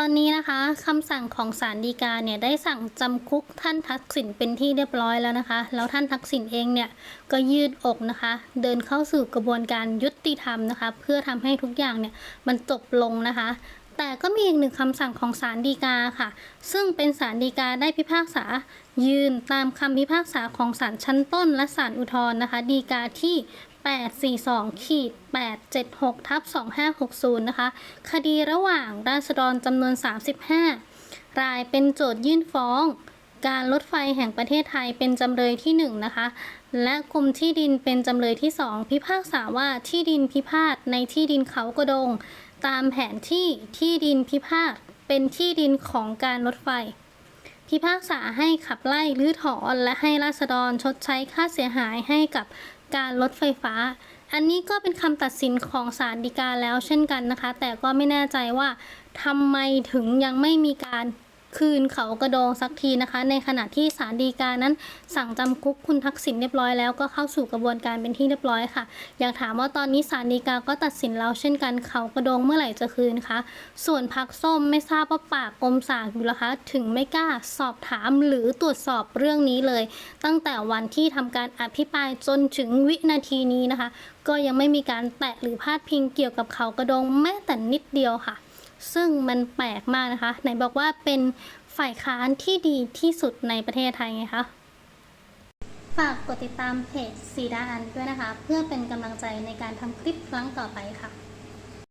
ตอนนี้นะคะคำสั่งของศาลฎีกาเนี่ยได้สั่งจำคุกท่านทักษิณเป็นที่เรียบร้อยแล้วนะคะ แล้วท่านทักษิณเองเนี่ยก็ยืดอกนะคะ เดินเข้าสู่กระบวนการยุติธรรมนะคะ เพื่อทำให้ทุกอย่างเนี่ยมันจบลงนะคะแต่ก็มีอีกหนึ่งคำสั่งของศาลฎีกาค่ะ ซึ่งเป็นศาลฎีกาได้พิพากษา ยืนตามคำพิพากษาของศาลชั้นต้นและศาลอุทธรณ์นะคะฎีกาที่842ขีด876ทับ2560 นะคะ คดีระหว่างราษฎรจำนวน 35 รายเป็นโจทยื่นฟ้อง การรถไฟแห่งประเทศไทยเป็นจำเลยที่ 1 นะคะ และกรมที่ดินเป็นจำเลยที่ 2 พิพากษาว่าที่ดินพิพาทในที่ดินเขากระดง ตามแผนที่ที่ดินพิพาทเป็นที่ดินของการรถไฟ พิพากษาให้ขับไล่หรือถอนและให้ราษฎรชดใช้ค่าเสียหายให้กับ การลดไฟฟ้า อันนี้ก็เป็นคำตัดสินของศาลฎีกาแล้วเช่นกันนะคะ แต่ก็ไม่แน่ใจว่าทำไมถึงยังไม่มีการ คืนเขากระโดงสักทีนะคะ ในขณะที่ศาลฎีกานั้น สั่งจำคุกคุณทักษิณเรียบร้อยแล้วก็เข้าสู่กระบวนการเป็นที่เรียบร้อยค่ะ อยากถามว่าตอนนี้ศาลฎีกาก็ตัดสินแล้วเช่นกันเขากระโดงเมื่อไหร่จะคืนคะ ส่วนพักส้มไม่ทราบว่าปากกลมสากอยู่แล้วคะ ถึงไม่กล้าสอบถามหรือตรวจสอบเรื่องนี้เลย ตั้งแต่วันที่ทำการอภิปรายจนถึงวินาทีนี้นะคะ ก็ยังไม่มีการแตะหรือพาดพิงเกี่ยวกับเขากระโดงแม้แต่นิดเดียวค่ะ ซึ่งมันแปลกมากนะคะ ไหนบอกว่าเป็นฝ่ายค้านที่ดีที่สุดในประเทศไทยไงคะฝากกดติดตามเพจสีดาอันด้วยนะคะ เพื่อเป็นกำลังใจในการทำคลิปครั้งต่อไปค่ะ